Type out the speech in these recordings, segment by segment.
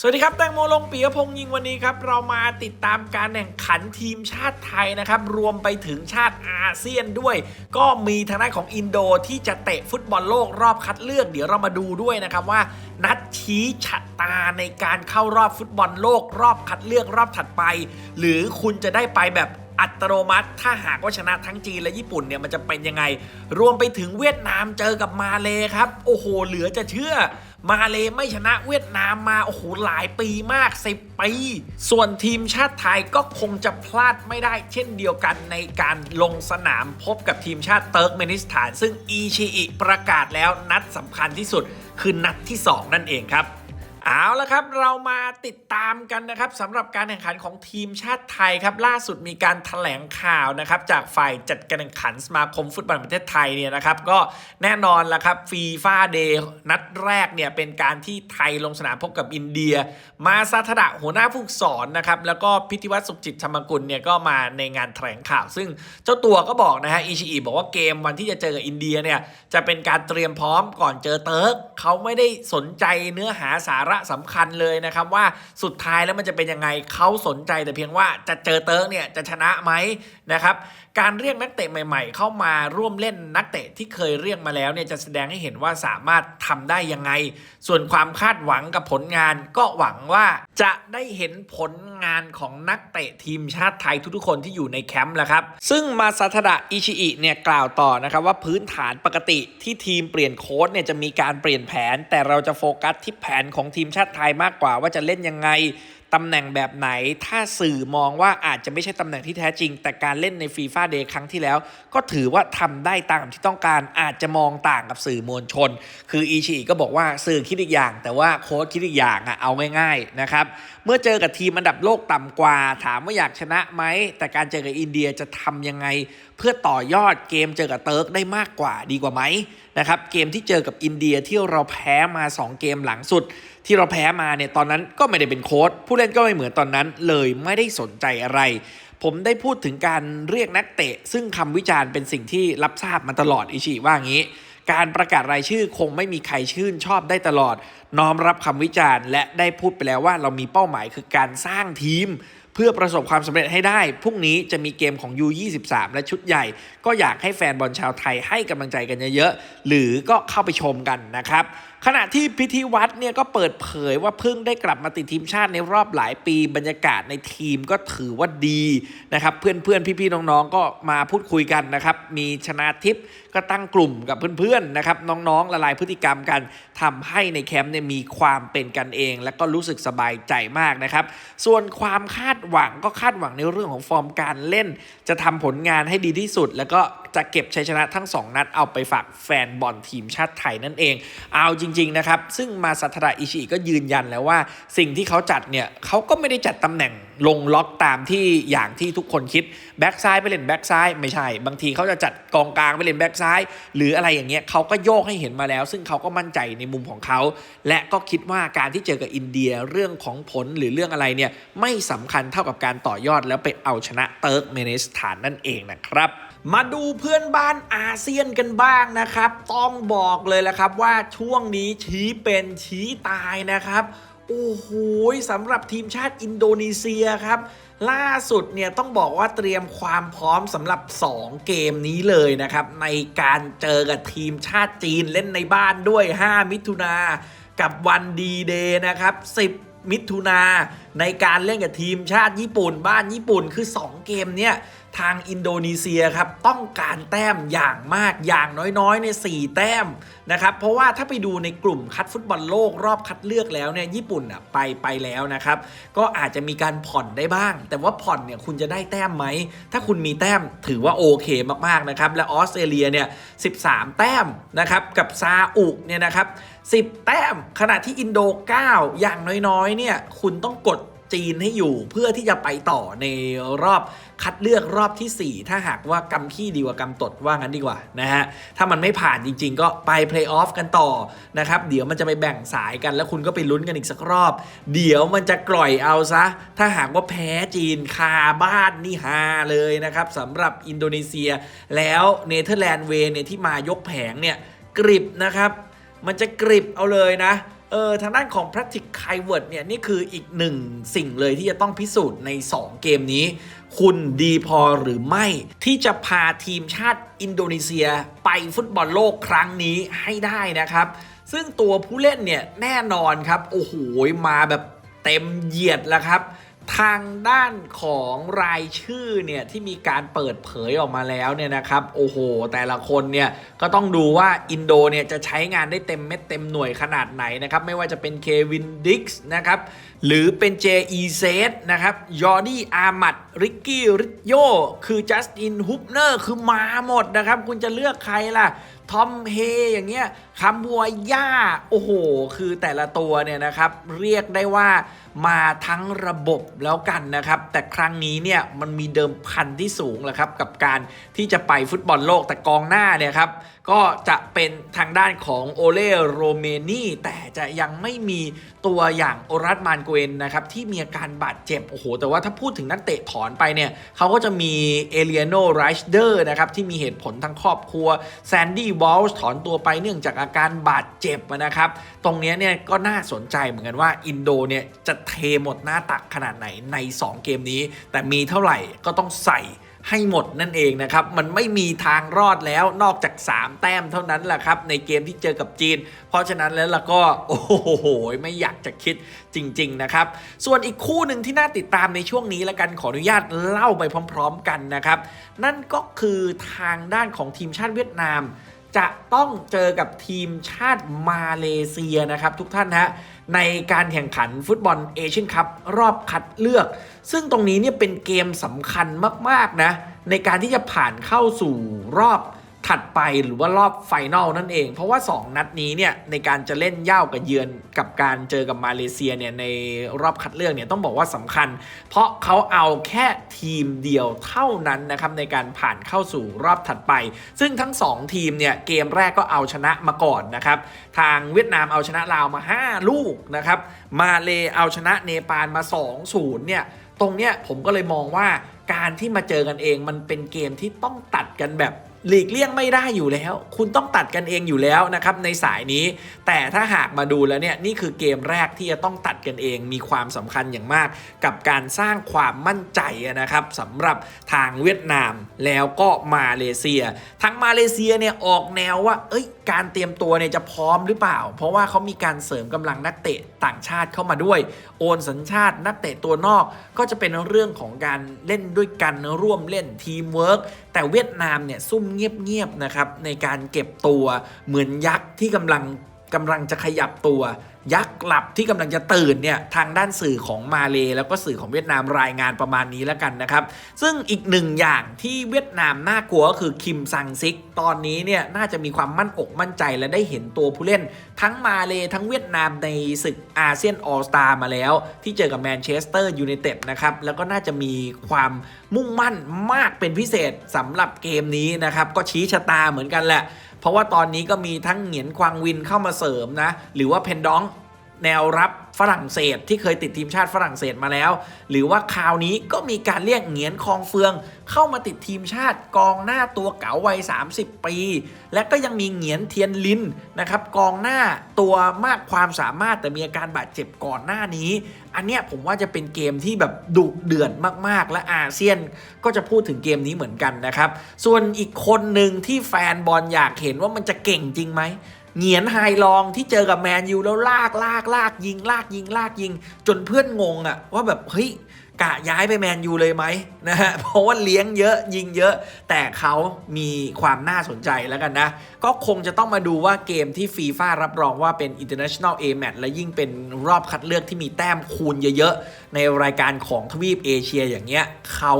สวัสดีครับ แตงโมลงปียพงษ์ยิงวันนี้ครับ เรามาติดตามการแข่งขันทีมชาติไทยนะครับ รวมไปถึงชาติอาเซียนด้วย ก็มีทางด้านของอินโดที่จะเตะฟุตบอลโลกรอบคัดเลือก เดี๋ยวเรามาดูด้วยนะครับว่า นัดชี้ชะตาในการเข้ารอบฟุตบอลโลก รอบคัดเลือกรอบถัดไป หรือคุณจะได้ไปแบบอัตโนมัติถ้าหากว่าชนะทั้งจีนและญี่ปุ่นเนี่ยมันจะเป็นยังไง รวมไปถึงเวียดนามเจอกับมาเลยครับ โอ้โห เหลือจะเชื่อ มาเลไม่ชนะเวียดนามมาโอ้โหหลายปีมาก 10 ปี ส่วนทีมชาติไทยก็คงจะพลาดไม่ได้ เช่นเดียวกันในการลงสนามพบกับทีมชาติเติร์กเมนิสถาน ซึ่งอีชีอิประกาศแล้วนัดสำคัญที่สุดคือนัดที่ 2 นั่นเองครับ เอาละครับเรามาติดตามกันนะครับสำหรับการแข่งขันของทีมชาติไทยครับล่าสุดมีการถแถลงข่าวนะครับจากฝ่ายจัดการแข่งขันสมาคมฟุตบอลประเทศไทยเนี่ยนะครับก็แน่นอนละครับฟีฟ่าเดย์นัดแรกเนี่ยเป็นการที่ไทยลงสนามพบกับอินเดีย มาซาทดะหัวหน้าผู้สอนนะครับแล้วก็พิธีวัตรสุขจิตธรรมกุลเนี่ยก็มาในงานแถลงข่าว ซึ่งเจ้าตัวก็บอกนะฮะอิชิอิบอกว่าเกมวันที่จะเจอกับอินเดียเนี่ยจะเป็นการเตรียมพร้อมก่อนเจอเติร์กเขาไม่ได้สนใจเนื้อหาสาระสำคัญเลยนะครับว่าสุดท้ายแล้วมันจะเป็นยังไงเขาสนใจแต่เพียงว่าจะเจอเติร์กเนี่ยจะชนะไหมนะครับการเรียกนักเตะใหม่ ๆ เข้ามาร่วมเล่นนักเตะที่เคยเรียกมาแล้วเนี่ยจะแสดงให้เห็นว่าสามารถทำได้ยังไง ส่วนความคาดหวังกับผลงานก็หวังว่าจะได้เห็นผลงานของนักเตะทีมชาติไทยทุกๆคนที่อยู่ในแคมป์แล้วครับ ซึ่งมาซาทดะอิชิอิเนี่ยกล่าวต่อนะครับว่าพื้นฐานปกติที่ทีมเปลี่ยนโค้ชเนี่ยจะมีการเปลี่ยนแผน แต่เราจะโฟกัสที่แผนของทีมชาติไทยมากกว่าว่าจะเล่นยังไงตำแหน่งแบบไหน ถ้าสื่อมองว่าอาจจะไม่ใช่ตำแหน่งที่แท้จริง แต่การเล่นในฟีฟ่าเดย์ครั้งที่แล้ว ก็ถือว่าทำได้ตามที่ต้องการอาจจะมองต่างกับสื่อมวลชน คืออีชีก็บอกว่าสื่อคิดอีกอย่าง แต่ว่าโค้ชคิดอีกอย่างอะเอาง่ายๆนะครับเมื่อเจอกับทีมอันดับโลกต่ำกว่า ถามว่าอยากชนะไหมแต่การเจอกับอินเดียจะทำยังไง เพื่อต่อยอดเกมเจอกับเติร์กได้มากกว่าดีกว่าไหมนะครับเกมที่เจอกับอินเดียที่เราแพ้มา 2 เกมหลังสุด ที่เราแพ้มาเนี่ยตอนนั้นก็ไม่ได้เป็นโค้ชผู้เล่นก็ไม่เหมือนตอนนั้นเลยไม่ได้สนใจอะไร ผมได้พูดถึงการเรียกนักเตะ ซึ่งคำวิจารณ์เป็นสิ่งที่รับทราบมาตลอดอิชิว่างี้ การประกาศรายชื่อคงไม่มีใครชื่นชอบได้ตลอด น้อมรับคำวิจารณ์ และได้พูดไปแล้วว่าเรามีเป้าหมายคือการสร้างทีม เพื่อประสบความสำเร็จให้ได้ พรุ่งนี้จะมีเกมของ U23 และชุดใหญ่ ก็อยากให้แฟนบอลชาวไทยให้กำลังใจกันเยอะๆ หรือก็เข้าไปชมกันนะครับ ขณะที่พิธีวัตรเนี่ยก็เปิดเผยว่าเพิ่งได้กลับมาติดทีมชาติในรอบหลายปีบรรยากาศในทีมก็ถือว่าดีนะครับ เพื่อนๆ พี่ๆ น้องๆ ก็มาพูดคุยกันนะครับ มีชนะทิพย์ก็ตั้งกลุ่มกับเพื่อนๆ นะครับ น้องๆ ละลายพฤติกรรมกันทำให้ในแคมป์เนี่ยมีความเป็นกันเอง และก็รู้สึกสบายใจมากนะครับ ส่วนความคาดหวังก็คาดหวังในเรื่องของฟอร์มการเล่น จะทำผลงานให้ดีที่สุด แล้วก็ จะเก็บชัยชนะทั้ง 2 นัดเอาไปฝากแฟนบอลทีมชาติไทยนั่นเอง เอาจริง ๆ นะครับ ซึ่งมาสัทดาอิชิก็ยืนยันแล้วว่า สิ่งที่เขาจัดเนี่ยเขาก็ไม่ได้จัดตำแหน่งลงล็อกตามที่อย่างที่ทุกคนคิดแบ็กซ้ายไปเล่นแบ็กซ้ายไม่ใช่ บางทีเขาจะจัดกองกลางไปเล่นแบ็กซ้ายหรืออะไรอย่างเงี้ยเขาก็โยกให้เห็นมาแล้ว ซึ่งเขาก็มั่นใจในมุมของเขา และก็คิดว่าการที่เจอกับอินเดียเรื่องของผลหรือเรื่องอะไรเนี่ยไม่สำคัญเท่ากับการต่อยอดแล้วไปเอาชนะเติร์กเมนิสถานนั่นเองนะครับ มาดูเพื่อนบ้านอาเซียนกันบ้างนะครับ ต้องบอกเลยและครับว่าช่วงนี้ชี้เป็นชี้ตายนะครับ โอ้โหสำหรับทีมชาติอินโดนีเซียครับ ล่าสุดเนี่ยต้องบอกว่าเตรียมความพร้อมสำหรับ 2 เกมนี้เลยนะครับ ในการเจอกับทีมชาติจีนเล่นในบ้านด้วย 5 มิถุนากับวันดีเดย์นะครับ 10 มิถุนาในการเล่นกับทีมชาติญี่ปุ่นบ้านญี่ปุ่นคือ 2 เกมเนี่ย ทางอินโดนีเซียครับต้องการแต้มอย่างมากอย่างน้อยๆใน4แต้มนะครับเพราะว่าถ้าไปดูในกลุ่มคัดฟุตบอลโลกรอบคัดเลือกแล้วเนี่ยญี่ปุ่นอะไปไปแล้วนะครับก็อาจจะมีการผ่อนได้บ้าง แต่ว่าผ่อนเนี่ยคุณจะได้แต้มไหม ถ้าคุณมีแต้มถือว่าโอเคมากๆนะครับและออสเตรเลียเนี่ย13 แต้มนะครับกับซาอุเนี่ยนะครับ10 แต้มขณะที่อินโด 9 อย่างน้อยๆเนี่ยคุณต้องกด จีนให้อยู่เพื่อที่จะไปต่อในรอบคัดเลือกรอบทีสี่ 4 ถ้าหากว่ากำขี้ดีกว่ากำตดว่างั้นดีกว่านะฮะ ถ้ามันไม่ผ่านจริง ๆ ก็ไปเพลย์ออฟกันต่อนะครับ เดี๋ยวมันจะไปแบ่งสายกันแล้วคุณก็ไปลุ้นกันอีกสักรอบ เดี๋ยวมันจะกล่อยเอาซะ ถ้าหากว่าแพ้จีนคาบ้านนี่ฮาเลยนะครับสำหรับอินโดนีเซีย แล้วเนเธอร์แลนด์เวย์เนี่ยที่มายกแผงเนี่ยกริบนะครับ มันจะกริบเอาเลยนะ อออทางด้านของแพทริกไคเวิร์ดเนี่ยนี่คืออีกหนึ่งสิ่งเลยที่จะต้องพิสูจน์ใน 2 เกมนี้ คุณดีพอหรือไม่ ที่จะพาทีมชาติอินโดนีเซียไปฟุตบอลโลกครั้งนี้ให้ได้นะครับ ซึ่งตัวผู้เล่นเนี่ยแน่นอนครับ โอ้โหมาแบบเต็มเหยียดแล้วครับ ทางด้านของรายชื่อเนี่ยที่มีการเปิดเผยออกมาแล้วเนี่ยนะครับโอ้โห แต่ละคนเนี่ยก็ต้องดูว่าอินโดเนี่ยจะใช้งานได้เต็มเม็ดเต็มหน่วยขนาดไหนนะครับไม่ว่าจะเป็นเควินดิกส์นะครับหรือเป็นเจอีเซตนะครับยอร์ดี้อามัดริกกี้ริโยคือจัสตินฮุปเนอร์คือมาหมดนะครับ คุณจะเลือกใครล่ะทอมเฮอย่างเงี้ยคำบัวย่าโอ้โห คือแต่ละตัวเนี่ยนะครับเรียกได้ว่า มาทั้งระบบแล้วกันนะครับ แต่ครั้งนี้เนี่ยมันมีเดิมพันที่สูงแหละครับ กับการที่จะไปฟุตบอลโลกแต่กองหน้าเนี่ยครับ ก็จะเป็นทางด้านของโอเล่โรเมนีแต่จะยังไม่มีตัวอย่างโอรัสมานเกวนนะครับ ที่มีอาการบาดเจ็บ โอ้โห แต่ว่าถ้าพูดถึงนักเตะถอนไปเนี่ยเขาก็จะมีเอเลียโนไรชเดอร์นะครับ ที่มีเหตุผลทั้งครอบครัวแซนดี้วอลส์ถอนตัวไปเนื่องจากอาการบาดเจ็บนะครับ ตรงนี้เนี่ยก็น่าสนใจเหมือนกันว่าอินโดเนี่ยจะเทหมดหน้าตักขนาดไหนใน 2 เกมนี้ แต่มีเท่าไหร่ก็ต้องใส่ให้หมดนั่นเองนะครับ มันไม่มีทางรอดแล้วนอกจาก 3 แต้มเท่านั้นแหละครับ ในเกมที่เจอกับจีน เพราะฉะนั้นแล้วเราก็ โอ้โห ไม่อยากจะคิดจริง ๆ นะครับ ส่วนอีกคู่หนึ่งที่น่าติดตามในช่วงนี้ล้วกันขออนุญาตเล่าไปพร้อม ๆ กันนะครับ นั่นก็คือทางด้านของทีมชาติเวียดนาม จะต้องเจอกับทีมชาติมาเลเซียนะครับ ทุกท่านฮะในการแข่งขันฟุตบอลเอเชียนคัพรอบคัดเลือก ซึ่งตรงนี้เนี่ยเป็นเกมสำคัญมาก ๆ นะ ในการที่จะผ่านเข้าสู่รอบ ถัดไปหรือว่ารอบไฟนอลนั่นเอง เพราะว่า 2 นัดนี้เนี่ยในการจะเล่นย่าวกับเยือนกับการเจอกับมาเลเซียเนี่ยในรอบคัดเลือกเนี่ยต้องบอกว่าสำคัญ เพราะเขาเอาแค่ทีมเดียวเท่านั้นนะครับในการผ่านเข้าสู่รอบถัดไป ซึ่งทั้ง 2 ทีมเนี่ยเกมแรกก็เอาชนะมาก่อนนะครับทางเวียดนามเอาชนะลาวมา 5 ลูกนะครับมาเลเอาชนะเนปาลมา 2-0เนี่ยตรงเนี้ยผมก็เลยมองว่าการที่มาเจอกันเองมันเป็นเกมที่ต้องตัดกันแบบ หลีกเลี่ยงไม่ได้อยู่แล้ว คุณต้องตัดกันเองอยู่แล้วนะครับในสายนี้ แต่ถ้าหากมาดูแล้วเนี่ยนี่คือเกมแรกที่จะต้องตัดกันเองมีความสำคัญอย่างมาก กับการสร้างความมั่นใจนะครับสำหรับทางเวียดนามแล้วก็มาเลเซียทั้งมาเลเซียเนี่ยออกแนวว่า เอ้ย การเตรียมตัวเนี่ยจะพร้อมหรือเปล่า เพราะว่าเขามีการเสริมกำลังนักเตะต่างชาติเข้ามาด้วย โอนสัญชาตินักเตะตัวนอกก็จะเป็นเรื่องของการเล่นด้วยกันร่วมเล่นทีมเวิร์กแต่เวียดนามเนี่ยซุ่มเงียบๆนะครับในการเก็บตัวเหมือนยักษ์ที่กำลัง กำลังจะขยับตัว ยักษ์หลับที่กำลังจะตื่นเนี่ยทางด้านสื่อของมาเลแล้วก็สื่อของเวียดนามรายงานประมาณนี้แล้วกันนะครับ ซึ่งอีกหนึ่งอย่างที่เวียดนามน่ากลัวก็คือคิมซังซิก ตอนนี้เนี่ยน่าจะมีความมั่นอกมั่นใจและได้เห็นตัวผู้เล่น ทั้งมาเลทั้งเวียดนามในศึกอาเซียนออสตามาแล้ว ที่เจอกับแมนเชสเตอร์ยูไนเต็ดนะครับแล้วก็น่าจะมีความมุ่งมั่นมากเป็นพิเศษสำหรับเกมนี้นะครับก็ชี้ชะตาเหมือนกันแหละ เพราะว่าตอนนี้ก็มีทั้งเหงียนควางวินเข้ามาเสริมนะ หรือว่าเพนดองแนวรับ ฝรั่งเศสที่เคยติดทีมชาติฝรั่งเศสมาแล้ว หรือว่าคราวนี้ก็มีการเรียกเหงียนคองเฟือง เข้ามาติดทีมชาติกองหน้าตัวเก๋าวัย 30 ปี และก็ยังมีเหงียนเทียนลินนะครับกองหน้าตัวมากความสามารถแต่มีอาการบาดเจ็บก่อนหน้านี้ อันเนี้ยผมว่าจะเป็นเกมที่แบบดุเดือดมากๆ และอาเซียนก็จะพูดถึงเกมนี้เหมือนกันนะครับส่วนอีกคนหนึ่งที่แฟนบอลอยากเห็นว่ามันจะเก่งจริงไหม เหงียนไฮลองที่เจอกับแมนยูแล้วลากลากลากยิง ลากยิงลากยิง จนเพื่อนงงอะว่าแบบเฮ้ยกะย้ายไปแมนยูเลยไหมนะฮะ เพราะว่าเลี้ยงเยอะยิงเยอะ แต่เขามีความน่าสนใจแล้วกันนะ ก็คงจะต้องมาดูว่าเกมที่ฟีฟ่ารับรองว่าเป็น International A Match และยิ่งเป็นรอบคัดเลือกที่มีแต้มคูณเยอะๆ ในรายการของทวีปเอเชียอย่างเงี้ยเขา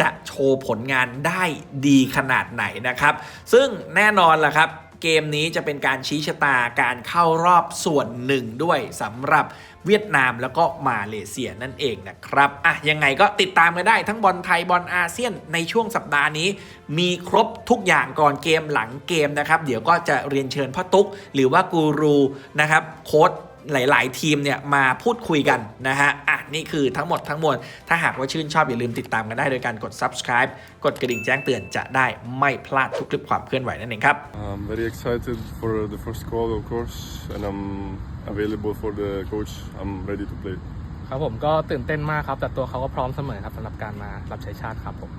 จะโชว์ผลงานได้ดีขนาดไหนนะครับ ซึ่งแน่นอนล่ะครับ เกมนี้จะเป็นการชี้ชะตาการเข้ารอบส่วนหนึ่งด้วยสำหรับเวียดนามแล้วก็มาเลเซียนั่นเองนะครับอะยังไงก็ติดตามกันได้ทั้งบอลไทยบอลอาเซียนในช่วงสัปดาห์นี้ มีครบทุกอย่างก่อนเกมหลังเกมนะครับ เดี๋ยวก็จะเรียนเชิญพ่อตุ๊ก หรือว่ากูรูนะครับโค้ด หลาย ๆ ทีมเนี่ยมาพูดคุยกันนะฮะ อะ นี่คือทั้งหมดทั้งมวล ถ้าหากว่าชื่นชอบอย่าลืมติดตามกันได้โดยการกด subscribe กดกระดิ่งแจ้งเตือนจะได้ไม่พลาดทุกคลิปความเคลื่อนไหวนั่นเองครับ I'm very excited for the first call, of course, and I'm available for the coach. I'm ready to play. ครับผมก็ตื่นเต้นมากครับ แต่ตัวเขาก็พร้อมเสมอครับสำหรับการมารับใช้ชาติครับผม